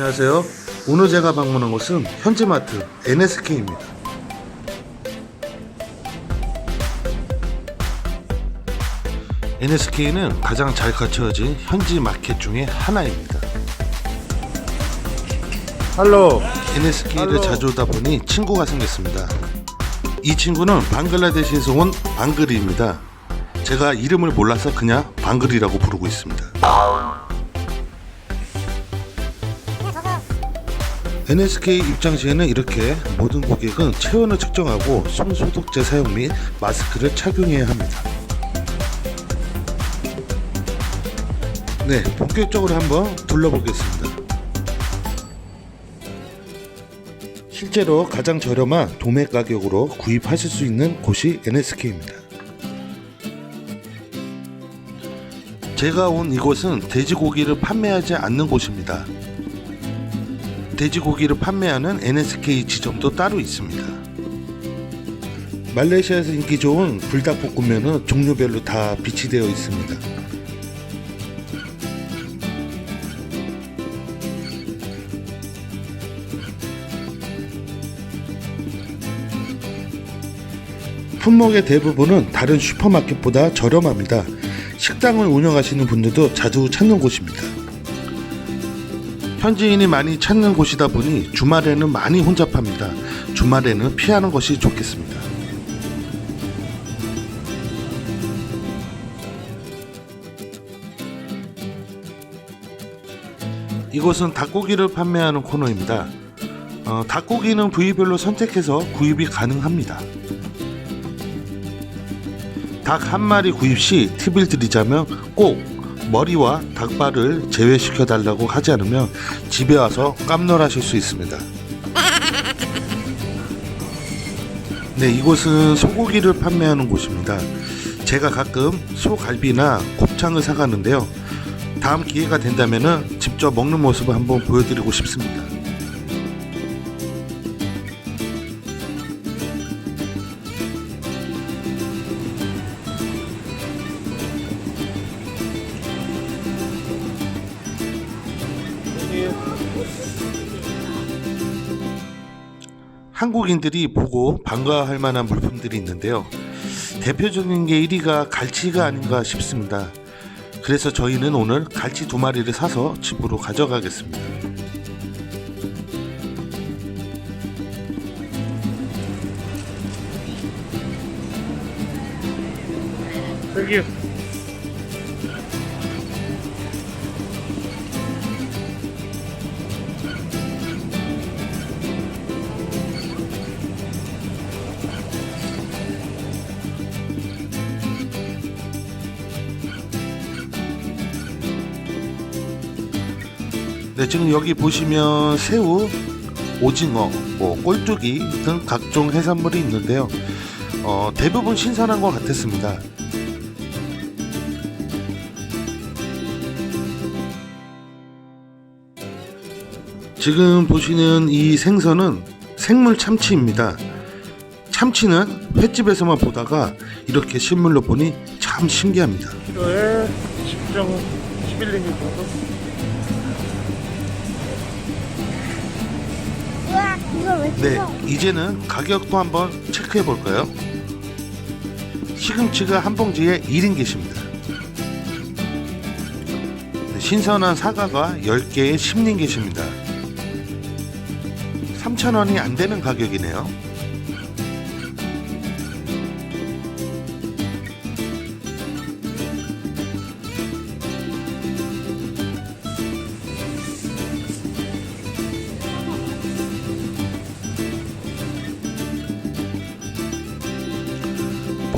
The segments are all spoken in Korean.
안녕하세요. 오늘 제가 방문한 곳은 현지마트 NSK입니다. NSK는 가장 잘 갖춰진 현지 마켓 중에 하나입니다. 할로 NSK를 할로. 자주 오다 보니 친구가 생겼습니다. 이 친구는 방글라데시에서 온 방글이입니다. 제가 이름을 몰라서 그냥 방글이라고 부르고 있습니다. NSK 입장 시에는 이렇게 모든 고객은 체온을 측정하고 손 소독제 사용 및 마스크를 착용해야 합니다. 네, 본격적으로 한번 둘러보겠습니다. 실제로 가장 저렴한 도매 가격으로 구입하실 수 있는 곳이 NSK입니다. 제가 온 이곳은 돼지고기를 판매하지 않는 곳입니다. 돼지고기를 판매하는 NSK 지점도 따로 있습니다. 말레이시아에서 인기 좋은 불닭볶음면은 종류별로 다 비치되어 있습니다. 품목의 대부분은 다른 슈퍼마켓보다 저렴합니다. 식당을 운영하시는 분들도 자주 찾는 곳입니다. 현지인이 많이 찾는 곳이다 보니 주말에는 많이 혼잡합니다. 주말에는 피하는 것이 좋겠습니다. 이곳은 닭고기를 판매하는 코너입니다. 어, 닭고기는 부위별로 선택해서 구입이 가능합니다. 닭 한 마리 구입 시 팁을 드리자면 꼭 머리와 닭발을 제외시켜 달라고 하지 않으면 집에 와서 깜놀하실 수 있습니다. 네, 이곳은 소고기를 판매하는 곳입니다. 제가 가끔 소갈비나 곱창을 사가는데요. 다음 기회가 된다면 직접 먹는 모습을 한번 보여드리고 싶습니다. 한국인들이 보고 반가워할 만한 물품들이 있는데요. 대표적인 게 1위가 갈치가 아닌가 싶습니다. 그래서 저희는 오늘 갈치 두 마리를 사서 집으로 가져가겠습니다. 여기 지금 여기 보시면 새우, 오징어, 뭐 꼴뚜기 등 각종 해산물이 있는데요. 어, 대부분 신선한 것 같았습니다. 지금 보시는 이 생선은 생물 참치입니다. 참치는 횟집에서만 보다가 이렇게 실물로 보니 참 신기합니다. 키로에 10정 11링기 정도 왜 네? 이제는 가격도 한번 체크해 볼까요? 시금치가 한 봉지에 1인기십니다. 네, 신선한 사과가 10개에 10링기십니다. 3,000원이 안 되는 가격이네요.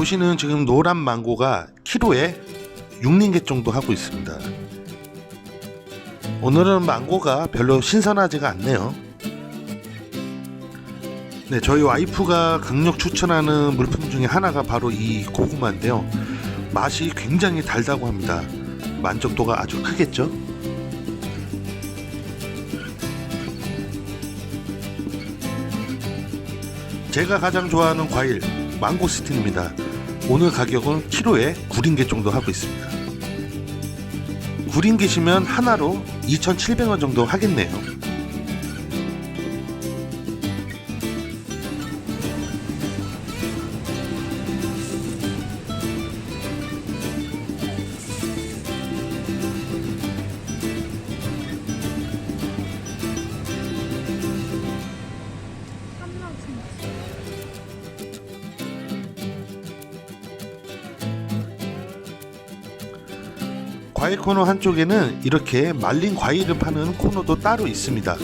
보시는 지금 노란 망고가 키로에 6링겟 정도 하고 있습니다. 오늘은 망고가 별로 신선하지가 않네요. 네, 저희 와이프가 강력 추천하는 물품 중에 하나가 바로 이 고구마인데요. 맛이 굉장히 달다고 합니다. 만족도가 아주 크겠죠? 제가 가장 좋아하는 과일 망고스틴입니다. 오늘 가격은 키로에 9링겟 정도 하고 있습니다. 9링겟이면 하나로 2,700원 정도 하겠네요. 과일 코너 한쪽에는 이렇게 말린 과일을 파는 코너도 따로 있습니다.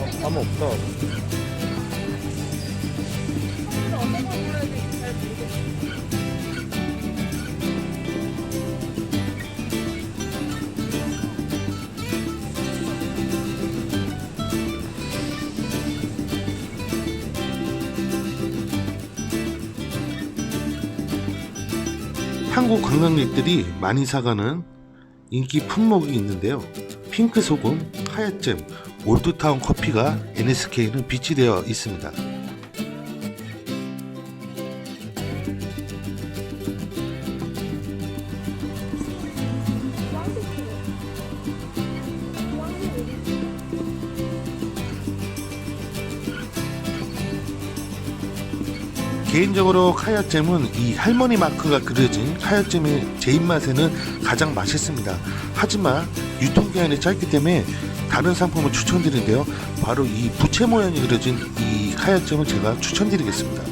어, 아무 없다. 한국 관광객들이 많이 사가는 인기 품목이 있는데요. 핑크 소금, 하얏잼, 올드타운 커피가 NSK는 비치되어 있습니다. 개인적으로 카야잼은 이 할머니 마크가 그려진 카야잼의 제 입맛에는 가장 맛있습니다. 하지만 유통기한이 짧기 때문에 다른 상품을 추천드리는데요. 바로 이 부채 모양이 그려진 이 카야잼을 제가 추천드리겠습니다.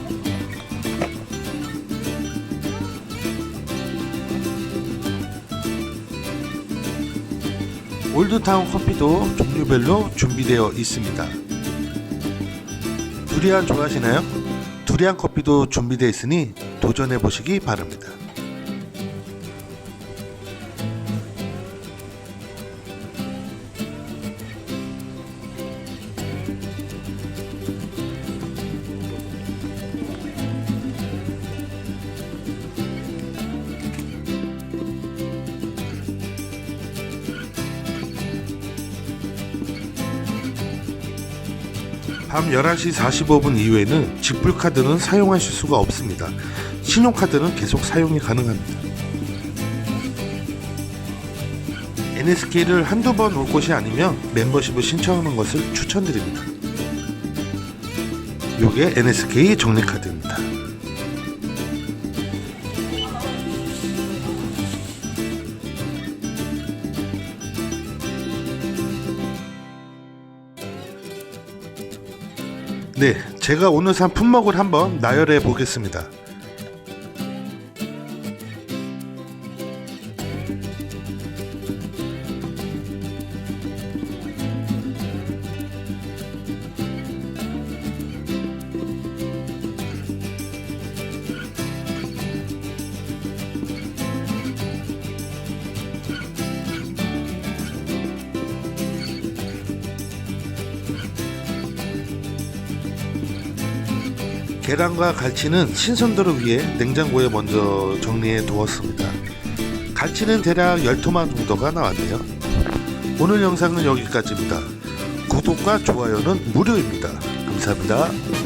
올드타운 커피도 종류별로 준비되어 있습니다. 두리안 좋아하시나요? 두리안 커피도 준비되어 있으니 도전해 보시기 바랍니다. 밤 11시 45분 이후에는 직불카드는 사용하실 수가 없습니다. 신용카드는 계속 사용이 가능합니다. NSK를 한두 번 올 곳이 아니면 멤버십을 신청하는 것을 추천드립니다. 요게 NSK 정리카드입니다. 네, 제가 오늘 산 품목을 한번 나열해 보겠습니다. 계란과 갈치는 신선도를 위해 냉장고에 먼저 정리해 두었습니다. 갈치는 대략 10토마 정도가 나왔네요. 오늘 영상은 여기까지입니다. 구독과 좋아요는 무료입니다. 감사합니다.